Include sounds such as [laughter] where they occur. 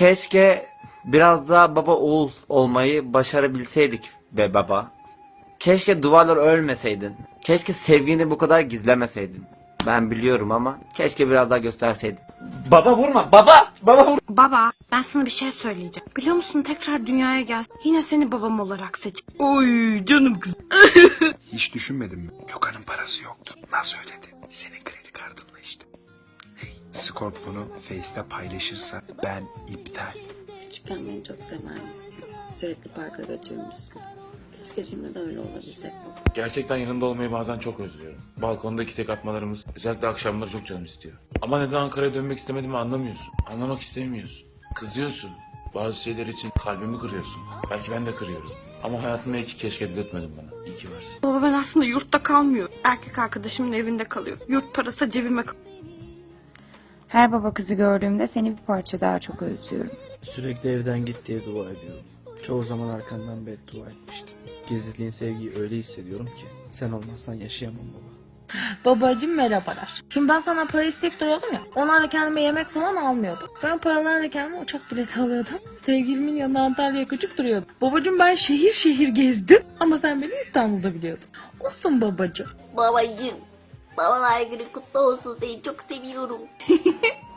Keşke biraz daha baba oğul olmayı başarabilseydik be baba. Keşke duvarlar ölmeseydin. Keşke sevgini bu kadar gizlemeseydin. Ben biliyorum ama keşke biraz daha gösterseydin. Baba vurma baba baba vur. Baba ben sana bir şey söyleyeceğim. Biliyor musun tekrar dünyaya gel. Yine seni babam olarak seç. Oy canım kız. Hiç düşünmedin mi? Gökhan'ın parası yoktu. Nasıl ödedi? Senin kredi kartınla işte. Scorp bunu Face'te paylaşırsa ben iptal. Küçükken beni çok severmişsin. Sürekli parka götürmüşsün. Keşke şimdi de öyle olabilsek. Gerçekten yanında olmayı bazen çok özlüyorum. Balkonda iki tek atmalarımız özellikle akşamları çok canım istiyor. Ama neden Ankara'ya dönmek istemediğimi anlamıyorsun. Anlamak istemiyorsun. Kızıyorsun. Bazı şeyler için kalbimi kırıyorsun. Belki ben de kırıyorum. Ama hayatımda iki keşke dedirtmedin bana. İyi ki varsın. Baba ben aslında yurtta kalmıyorum. Erkek arkadaşımın evinde kalıyorum. Yurt parası cebime kalıyor. Her baba kızı gördüğümde seni bir parça daha çok özlüyorum. Sürekli evden git diye dua ediyorum. Çoğu zaman arkandan beddua etmiştim. Gizlediğin sevgiyi öyle hissediyorum ki sen olmazsan yaşayamam baba. Babacım merhabalar. Şimdi ben sana para isteyip duruyordum ya. Onlarla kendime yemek falan almıyordum. Ben paralarla kendime uçak bileti alıyordum. Sevgilimin yanına Antalya'ya kaçıp duruyordum. Babacım ben şehir şehir gezdim. Ama sen beni İstanbul'da biliyordun. Olsun babacım. Babacığım. Babalar günü kutlu olsun seni çok seviyorum. [laughs]